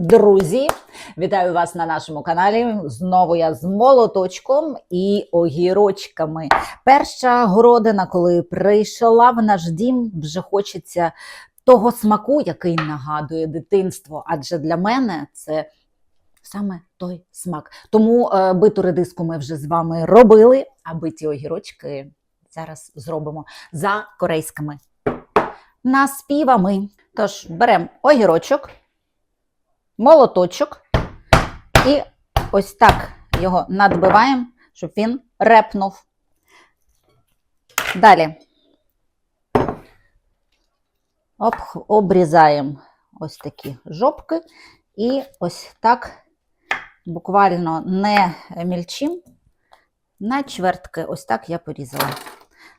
Друзі, вітаю вас на нашому каналі. Знову я з молоточком і огірочками. Перша городина, коли прийшла в наш дім, вже хочеться того смаку, який нагадує дитинство. Адже для мене це саме той смак. Тому е, биту редиску ми вже з вами робили, а биті огірочки зараз зробимо за корейськими наспівами. Тож беремо огірочок молоточок і ось так його надбиваємо, щоб він репнув. Далі обрізаємо ось такі жопки і ось так буквально не мільчим, на чвертки, ось так я порізала.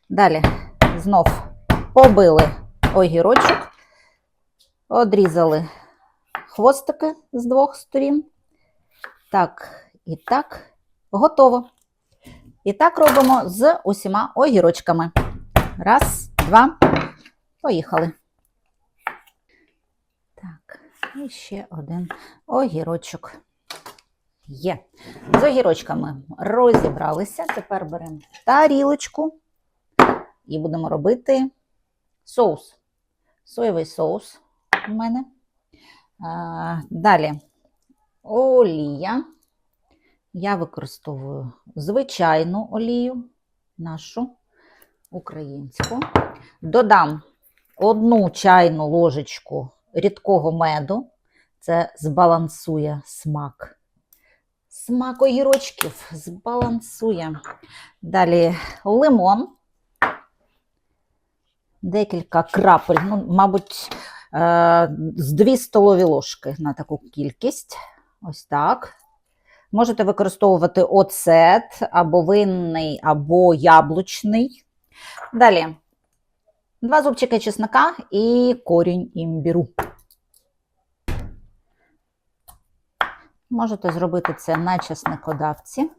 Далі знов побили огірочок, одрізали хвостики з двох сторін. Так, і так, готово. І так робимо з усіма огірочками. Раз, два, поїхали. Так, і ще один огірочок. Є. З огірочками розібралися. Тепер беремо тарілочку і будемо робити соус. Соєвий соус у мене. Далі олія. Я використовую звичайну олію, нашу українську. Додам одну чайну ложечку рідкого меду. Це збалансує смак. Смак огірочків збалансує. Далі лимон. Декілька крапель, ну, мабуть, з 2 столові ложки на таку кількість. Ось так. Можете використовувати оцет, або винний, або яблучний. Далі два зубчики чеснока і корінь імбіру. Можете зробити це на чесникодавці.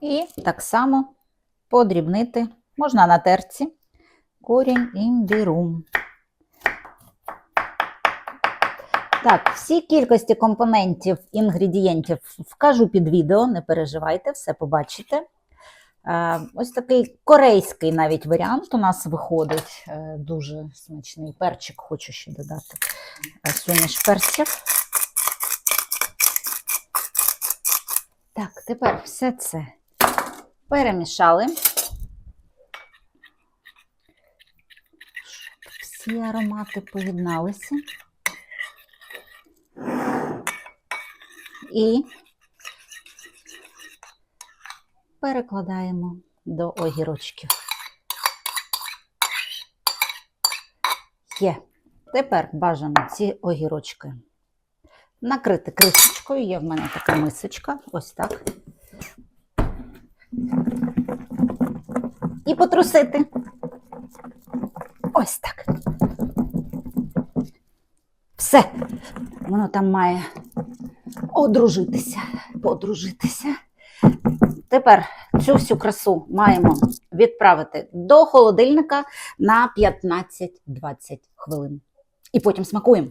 І так само подрібнити можна на терці корінь імбіру. Так, всі кількості компонентів, інгредієнтів вкажу під відео, не переживайте, все побачите. Е, ось такий корейський навіть варіант у нас виходить. Е, дуже смачний перчик, хочу ще додати е, суміш перців. Так, тепер все це перемішали. Всі аромати поєдналися. І перекладаємо до огірочків. Є. Тепер бажано ці огірочки накрити кришечкою. Є в мене така мисочка, ось так. І потрусити. Ось так. Все. Воно там має одружитися, подружитися. Тепер цю всю красу маємо відправити до холодильника на 15-20 хвилин. І потім смакуємо.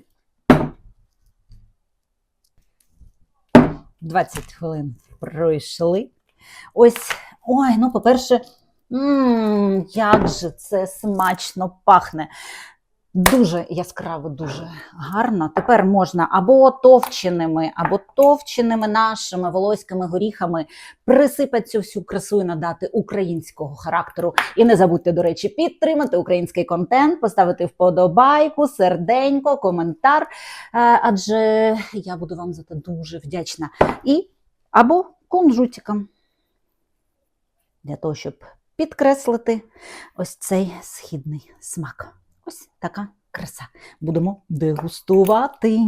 20 хвилин пройшли. Ось, ой, ну, по-перше, як же це смачно пахне. Дуже яскраво, дуже гарно. Тепер можна або товченими, або товченими нашими волоськими горіхами присипати цю всю красу і надати українського характеру. І не забудьте, до речі, підтримати український контент, поставити вподобайку, серденько, коментар. Е, адже я буду вам за це дуже вдячна. І або кунжутиком. Для того, щоб підкреслити ось цей східний смак. Ось така краса. Будемо дегустувати.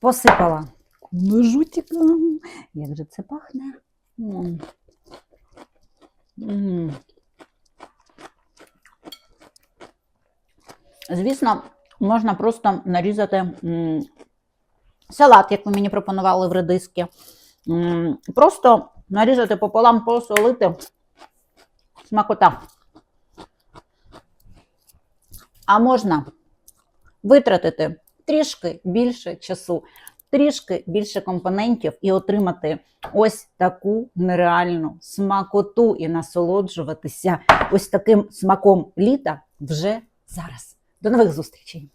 Посипала ножутиком. Як же це пахне? М -м. Звісно, можна просто нарізати м салат, як ви мені пропонували в редиски. М просто нарізати пополам, посолити. Смакота. А можна витратити трішки більше часу, трішки більше компонентів і отримати ось таку нереальну смакоту і насолоджуватися ось таким смаком літа вже зараз. До нових зустрічей!